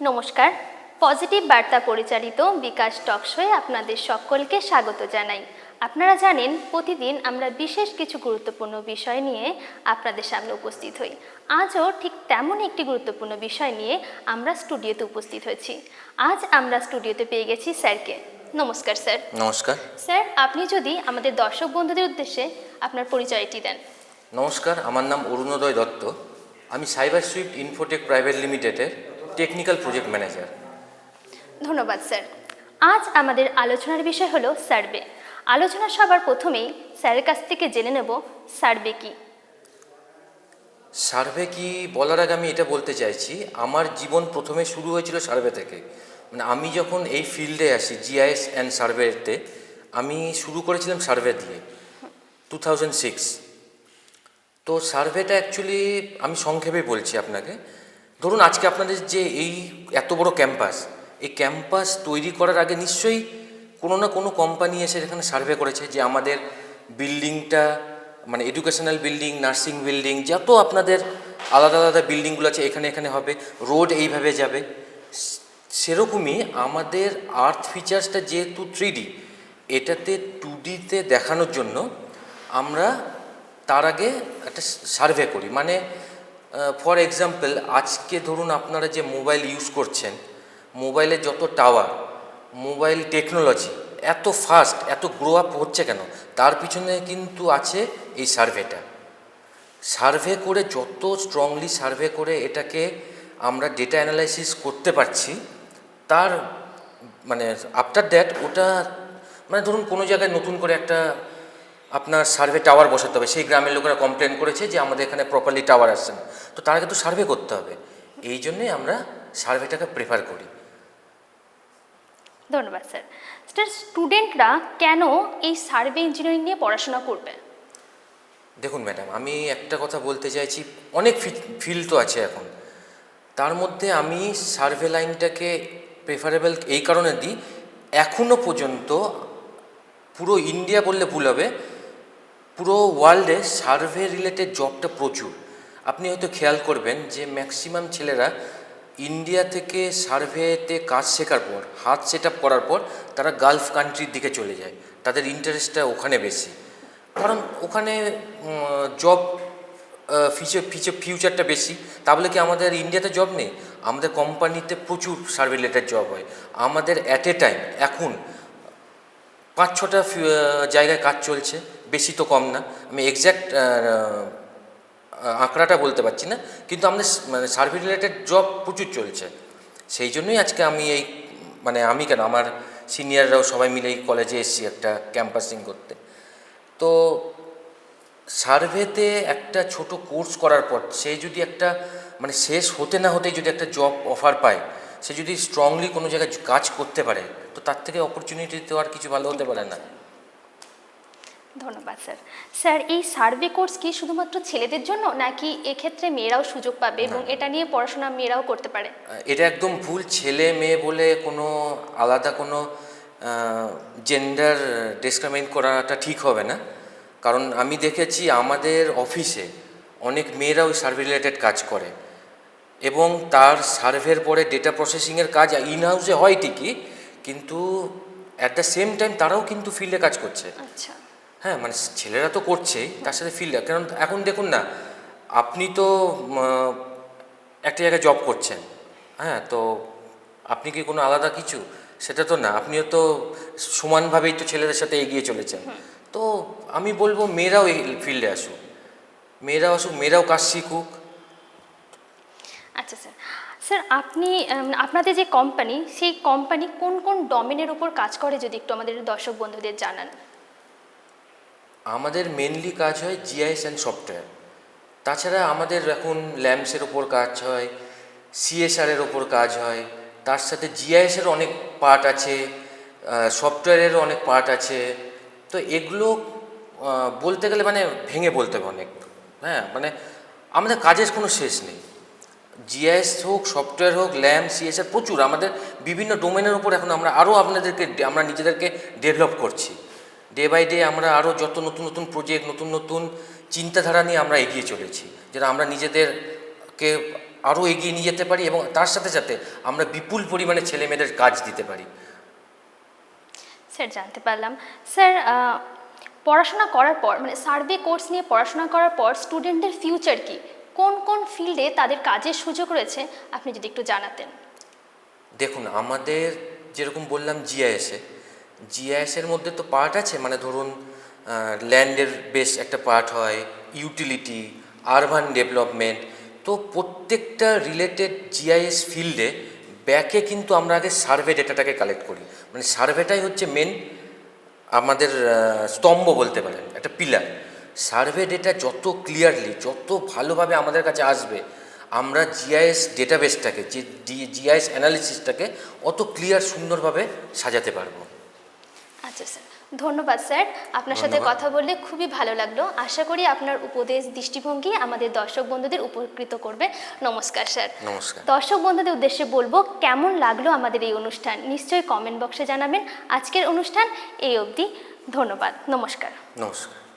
নমস্কার। পজিটিভ বার্তা পরিচালিত বিকাশ টকশোয় আপনাদের সকলকে স্বাগত জানাই। আপনারা জানেন প্রতিদিন আমরা বিশেষ কিছু গুরুত্বপূর্ণ বিষয় নিয়ে আপনাদের সামনে উপস্থিত হই। আজও ঠিক তেমন একটি গুরুত্বপূর্ণ বিষয় নিয়ে আমরা স্টুডিওতে উপস্থিত হয়েছি। আজ আমরা স্টুডিওতে পেয়ে গেছি স্যারকে। নমস্কার স্যার। নমস্কার। স্যার আপনি যদি আমাদের দর্শক বন্ধুদের উদ্দেশ্যে আপনার পরিচয়টি দেন। নমস্কার আমার নাম অরুণোদয় দত্ত। আমি সাইবার সুইফট ইনফোটেক প্রাইভেট লিমিটেডের টেকনিক্যাল প্রজেক্ট ম্যানেজার ধন্যবাদ স্যার। আজ আমাদের আলোচনার বিষয় হলো সার্ভে। আলোচনা সবার প্রথমেই স্যারের কাছ থেকে জেনে নেব সার্ভে কি। সার্ভে কি বলার আগে আমি এটা বলতে চাইছি আমার জীবন প্রথমে শুরু হয়েছিল সার্ভে থেকে। মানে আমি যখন এই ফিল্ডে আসি জিআইএস অ্যান্ড সার্ভেতে আমি শুরু করেছিলাম সার্ভে দিয়ে টু থাউজেন্ড সিক্স। তো সার্ভেটা অ্যাকচুয়ালি আমি সংক্ষেপে বলছি আপনাকে। ধরুন আজকে আপনাদের যে এই এত বড় ক্যাম্পাস, এই ক্যাম্পাস তৈরি করার আগে নিশ্চয়ই কোনো না কোনো কোম্পানি এসে এখানে সার্ভে করেছে যে আমাদের বিল্ডিংটা মানে এডুকেশনাল বিল্ডিং নার্সিং বিল্ডিং যত আপনাদের আলাদা আলাদা বিল্ডিংগুলো আছে, এখানে এখানে হবে রোড এইভাবে যাবে। সেরকমই আমাদের আর্থ ফিচার্সটা যেহেতু থ্রি এটাতে টু ডিতে দেখানোর জন্য আমরা তার আগে একটা সার্ভে করি। মানে ফর এক্সাম্পল আজকে ধরুন আপনারা যে মোবাইল ইউজ করছেন মোবাইলে যত টাওয়ার মোবাইল টেকনোলজি এত ফাস্ট এত গ্রো আপ হচ্ছে কেন? তার পিছনে কিন্তু আছে এই সার্ভেটা সার্ভে করে যত স্ট্রংলি সার্ভে করে এটাকে আমরা ডেটা অ্যানালাইসিস করতে পারছি, তার মানে আফটার দ্যাট ওটা মানে ধরুন কোনো জায়গায় নতুন করে একটা আপনার সার্ভে টাওয়ার বসাতে হবে। সেই গ্রামের লোকেরা কমপ্লেন করেছে যে আমাদের এখানে প্রপারলি টাওয়ার আসছে না। তো তার আগে তো সার্ভে করতে হবে। এই জন্যই আমরা সার্ভেটাকে প্রেফার করি। ধন্যবাদ স্যার স্যার স্টুডেন্টরা কেন এই সার্ভে ইঞ্জিনিয়ারিং নিয়ে পড়াশোনা করবে? দেখুন ম্যাডাম আমি একটা কথা বলতে চাইছি অনেক ফিল্ড তো আছে এখন। তার মধ্যে আমি সার্ভে লাইনটাকে প্রেফারেবল এই কারণে দিই এখনও পর্যন্ত পুরো ইন্ডিয়া বললে ভুল হবে পুরো ওয়ার্ল্ডে সার্ভে রিলেটেড জবটা প্রচুর। আপনি হয়তো খেয়াল করবেন যে ম্যাক্সিমাম ছেলেরা ইন্ডিয়া থেকে সার্ভেতে কাজ শেখার পর, হাত সেট আপ করার পর তারা গালফ কান্ট্রির দিকে চলে যায়। তাদের ইন্টারেস্টটা ওখানে বেশি। কারণ ওখানে জব ফিচার ফিচার ফিউচারটা বেশি। তাহলে কি আমাদের ইন্ডিয়াতে জব নেই? আমাদের কোম্পানিতে প্রচুর সার্ভে রিলেটেড জব হয়। আমাদের অ্যাট এ টাইম, এখন পাঁচ ছটা জায়গায় কাজ চলছে। বেশি তো কম না। আমি এক্স্যাক্ট আঁকড়াটা বলতে পারছি না, কিন্তু আমাদের মানে সার্ভে রিলেটেড জব প্রচুর চলছে। সেই জন্যই আজকে আমি এই মানে আমি কেন, আমার সিনিয়ররাও সবাই মিলে এই কলেজে এসেছি একটা ক্যাম্পাসিং করতে। তো সার্ভেতে একটা ছোট কোর্স করার পর, সে যদি একটা মানে শেষ হতে না হতেই যদি একটা জব অফার পায়, সে যদি স্ট্রংলি কোনো জায়গায় কাজ করতে পারে, তো তার থেকে অপরচুনিটি তো আর কিছু ভালো হতে পারে না। ধন্যবাদ স্যার। স্যার এই সার্ভে কোর্স কি শুধুমাত্র ছেলেদের জন্য নাকি এক্ষেত্রে মেয়েরাও সুযোগ পাবে এবং এটা নিয়ে পড়াশোনা মেয়েরাও করতে পারে? এটা একদম ভুল ছেলে মেয়ে বলে কোনো আলাদা কোনো জেন্ডার ডিসক্রিমিনেট করাটা ঠিক হবে না। কারণ আমি দেখেছি আমাদের অফিসে অনেক মেয়েরা ওই সার্ভে রিলেটেড কাজ করে। এবং তার সার্ভের পরে ডেটা প্রসেসিংয়ের কাজ ইন হাউসে হয় ঠিকই কিন্তু অ্যাট দ্য সেম টাইম তারাও কিন্তু ফিল্ডে কাজ করছে। আচ্ছা। হ্যাঁ মানে ছেলেরা তো করছেই তার সাথে ফিল্ডে কারণ এখন দেখুন না আপনি তো একটা জায়গায় জব করছেন হ্যাঁ তো আপনি কি কোনো আলাদা কিছু? সেটা তো না আপনিও তো সমানভাবেই তো ছেলেদের সাথে এগিয়ে চলেছেন। তো আমি বলব মেয়েরাও এই ফিল্ডে আসুক। মেয়েরাও আসুক মেয়েরাও কাজ শিখুক। আচ্ছা স্যার। স্যার আপনি আপনাদের যে কোম্পানি সেই কোম্পানি কোন কোন ডোমেনের উপর কাজ করে যদি একটু আমাদের দর্শক বন্ধুদের জানান? আমাদের মেনলি কাজ হয় জিআইএস অ্যান্ড সফটওয়্যার তাছাড়া আমাদের এখন ল্যাম্পসের ওপর কাজ হয় সিএসআরের ওপর কাজ হয়, তার সাথে জিআইএসের অনেক পার্ট আছে সফটওয়্যারেরও অনেক পার্ট আছে। তো এগুলো বলতে গেলে মানে ভেঙে বলতে হবে অনেক। হ্যাঁ মানে আমাদের কাজের কোনো শেষ নেই। জিআইএস হোক সফটওয়্যার হোক ল্যাম্প সিএসআর প্রচুর। আমাদের বিভিন্ন ডোমেনের উপর এখন আমরা আরও আপনাদেরকে, আমরা নিজেদেরকে ডেভেলপ করছি। ডে বাই ডে আমরা আরও যত নতুন নতুন প্রজেক্ট নতুন নতুন চিন্তাধারা নিয়ে আমরা এগিয়ে চলেছি যেটা আমরা নিজেদেরকে আরও এগিয়ে নিয়ে যেতে পারি এবং তার সাথে সাথে আমরা বিপুল পরিমাণে ছেলে মেয়েদের কাজ দিতে পারি। স্যার জানতে পারলাম। স্যার পড়াশোনা করার পর মানে সার্ভে কোর্স নিয়ে পড়াশোনা করার পর স্টুডেন্টদের ফিউচার কি? কোন কোন ফিল্ডে তাদের কাজের সুযোগ রয়েছে? আপনি যদি একটু জানাতেন। দেখুন আমাদের যেরকম বললাম জিআইএসে জিআইএসের মধ্যে তো পার্ট আছে মানে ধরুন ল্যান্ডের বেশ একটা পার্ট হয় ইউটিলিটি আরবান ডেভেলপমেন্ট তো প্রত্যেকটা রিলেটেড জিআইএস ফিল্ডে ব্যাকে কিন্তু আমরা আগে সার্ভে ডেটাটাকে কালেক্ট করি। মানে সার্ভেটাই হচ্ছে মেন আমাদের স্তম্ভ বলতে পারেন, একটা পিলার সার্ভে ডেটা যত ক্লিয়ারলি যত ভালোভাবে আমাদের কাছে আসবে, আমরা জিআইএস ডেটাবেসটাকে যে জিআইএস অ্যানালিসিসটাকে অত ক্লিয়ার সুন্দরভাবে সাজাতে পারব। আচ্ছা স্যার ধন্যবাদ স্যার। আপনার সাথে কথা বললে খুবই ভালো লাগল। আশা করি আপনার উপদেশ দৃষ্টিভঙ্গি আমাদের দর্শক বন্ধুদের উপকৃত করবে। নমস্কার স্যার। নমস্কার। দর্শক বন্ধুদের উদ্দেশ্যে বলব কেমন লাগল আমাদের এই অনুষ্ঠান? নিশ্চয়ই কমেন্ট বক্সে জানাবেন। আজকের অনুষ্ঠান এই অবধি। ধন্যবাদ। নমস্কার। নমস্কার।